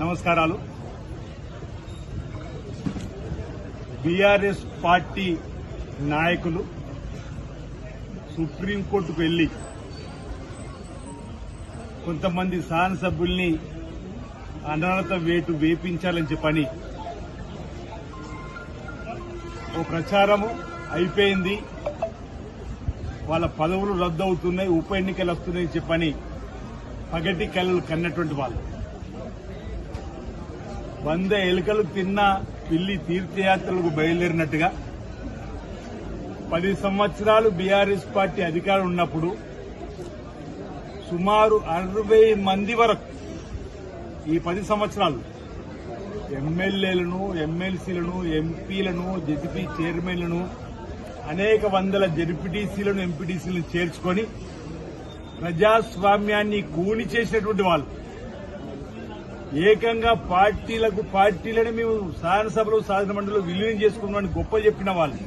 నమస్కారాలు. BRS party నాయకులు సుప్రీంకోర్టుకు వెళ్ళి కొంతమంది శాసనసభ్యుల్ని అనర్హత వేటు వేపించాలని చెప్పని ఓ ప్రచారము అయిపోయింది. వాళ్ళ పదవులు రద్దు అవుతున్నాయి ఉప ఎన్నికలు వస్తున్నాయని చెప్పని పగటి కళ్ళు కన్నటువంటి వాళ్ళు. వంద ఎలుకలు తిన్న పిల్లి తీర్థయాత్రలకు బయలుదేరినట్టుగా. పది సంవత్సరాలు బీఆర్ఎస్ పార్టీ అధికారం ఉన్నప్పుడు సుమారు అరవై మంది వరకు ఈ పది సంవత్సరాలు ఎమ్మెల్యేలను ఎమ్మెల్సీలను ఎంపీలను జడ్పీ చైర్మన్లను అనేక వందల జెడ్పీటీసీలను ఎంపీటీసీలను చేర్చుకొని ప్రజాస్వామ్యాన్ని కూలి చేసినటువంటి వాళ్ళు. ఏకంగా పార్టీలకు పార్టీలను మేము శాసనసభలో శాసన మండలిలో విలీనం చేసుకున్నామని గొప్ప చెప్పిన వాళ్ళు.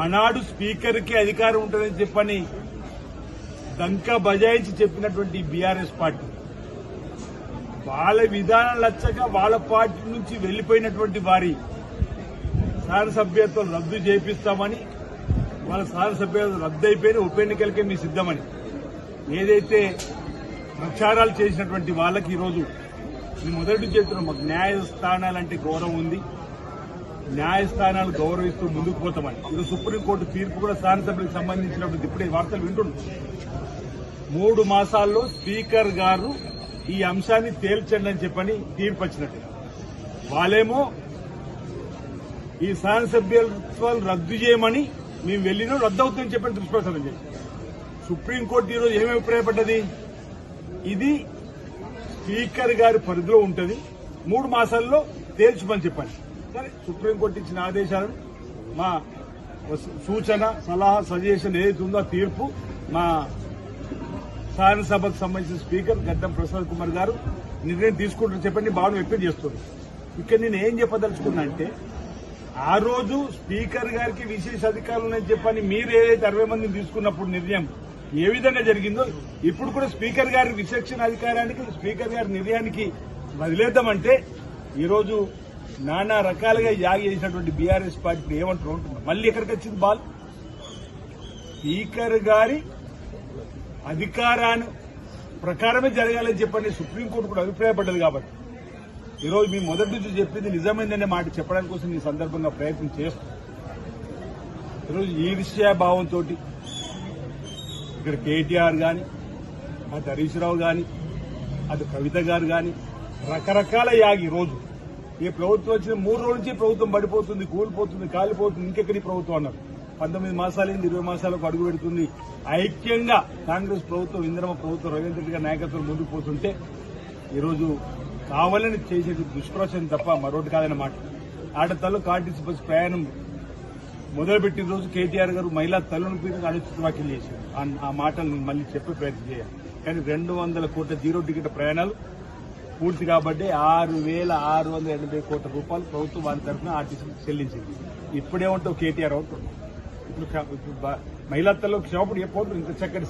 ఆనాడు స్పీకర్కి అధికారం ఉంటుందని చెప్పని దంకా బజాయించి చెప్పినటువంటి బీఆర్ఎస్ పార్టీ. వాళ్ళ విధానం లచ్చక వాళ్ళ పార్టీ నుంచి వెళ్ళిపోయినటువంటి వారి శాసనసభ్యత్వం రద్దు చేపిస్తామని వాళ్ళ శాసనసభ్యత్వం రద్దు అయిపోయిన ఉప ఎన్నికలకే మీ సిద్దమని ఏదైతే ప్రచారాలు చేసినటువంటి వాళ్ళకి ఈరోజు మీ మొదటి చేతిలో మాకు న్యాయస్థానాలంటే గౌరవం ఉంది. న్యాయస్థానాలు గౌరవిస్తూ ముందుకు పోతామని. ఇది సుప్రీంకోర్టు తీర్పు కూడా శాసనసభ్యులకు సంబంధించినప్పుడు ఇప్పుడే వార్తలు వింటున్నాం మూడు మాసాల్లో స్పీకర్ గారు ఈ అంశాన్ని తేల్చండి అని చెప్పని తీర్పు వచ్చినట్టు. వాళ్ళేమో ఈ శాసనసభ్యత్వాలు రద్దు చేయమని మేము వెళ్ళినా రద్దు అవుతుందని చెప్పని దుష్ప్రచారం చేసి సుప్రీంకోర్టు ఈరోజు ఏమి అభిప్రాయపడ్డది? ఇది స్పీకర్ గారి పరిధిలో ఉంటుంది. మూడు మాసాల్లో తేల్చమని చెప్పండి. సరే సుప్రీంకోర్టు ఇచ్చిన ఆదేశాలను మా సూచన సలహా సజెషన్ ఏదైతే ఉందో తీర్పు మా శాసనసభకు సంబంధించిన స్పీకర్ గడ్డం ప్రసాద్ కుమార్ గారు నిర్ణయం తీసుకుంటారు చెప్పండి. భావన వ్యక్తం చేస్తుంది. ఇక్కడ నేను ఏం చెప్పదలుచుకున్నా అంటే ఆ రోజు స్పీకర్ గారికి విశేష అధికారులు ఉన్నాయని చెప్పని మీరు ఏదైతే అరవై మందిని తీసుకున్నప్పుడు నిర్ణయం ఏ విధంగా జరిగిందో ఇప్పుడు కూడా స్పీకర్ గారి విచక్షణ అధికారానికి స్పీకర్ గారి నిర్ణయానికి వదిలేద్దామంటే ఈరోజు నానా రకాలుగా యాగ చేసినటువంటి బీఆర్ఎస్ పార్టీ ఏమంటారు అంటున్నారు మళ్ళీ ఎక్కడికి వచ్చింది బాల్? స్పీకర్ గారి అధికారాన్ని ప్రకారమే జరగాలని చెప్పండి సుప్రీంకోర్టు కూడా అభిప్రాయపడ్డది కాబట్టి. ఈరోజు మీ మొదటి నుంచి చెప్పింది నిజమైందనే మాట చెప్పడానికి కోసం ఈ సందర్భంగా ప్రయత్నం చేస్తాం ఈరోజు ఈర్ష్యాభావంతో ఇక్కడ కేటీఆర్ గాని అటు హరీష్ రావు గాని అటు కవిత గారు గాని రకరకాల యాగి రోజు. ఈ ప్రభుత్వం వచ్చిన మూడు రోజుల నుంచి ప్రభుత్వం పడిపోతుంది కూలిపోతుంది కాలిపోతుంది ఇంకెక్కడి ప్రభుత్వం అన్నారు. పంతొమ్మిది మాసాలైంది ఇరవై మాసాలకు అడుగు పెడుతుంది. ఐక్యంగా కాంగ్రెస్ ప్రభుత్వం ఇంద్రమ ప్రభుత్వం రవీంద్ర రెడ్డి గారి నాయకత్వం ముందుకు పోతుంటే ఈరోజు కావాలని చేసే దుష్ప్రచారం తప్ప మరొకటి కాదన్నమాట ఆడతల్లో కార్టీసీ బస్ ప్రయాణం మొదలుపెట్టిన రోజు కేటీఆర్ గారు మహిళా తల్లుల మీద అనుచిత వ్యాఖ్యలు చేశారు. ఆ- మాటలు నేను మళ్ళీ చెప్పే ప్రయత్నం చేయాలి. కానీ రెండు వందల కోట్ల జీరో టికెట్ ప్రయాణాలు పూర్తి కాబట్టి ఆరు వేల ఆరు వందల ఎనభై కోట్ల రూపాయలు ప్రభుత్వం వారి తరఫున ఆర్టీసీ చెల్లించింది. ఇప్పుడేమంటావు కేటీఆర్ అవుతుంది ఇప్పుడు మహిళా తల్లు క్షేమప్పుడు ఏ ఇంత చక్కటి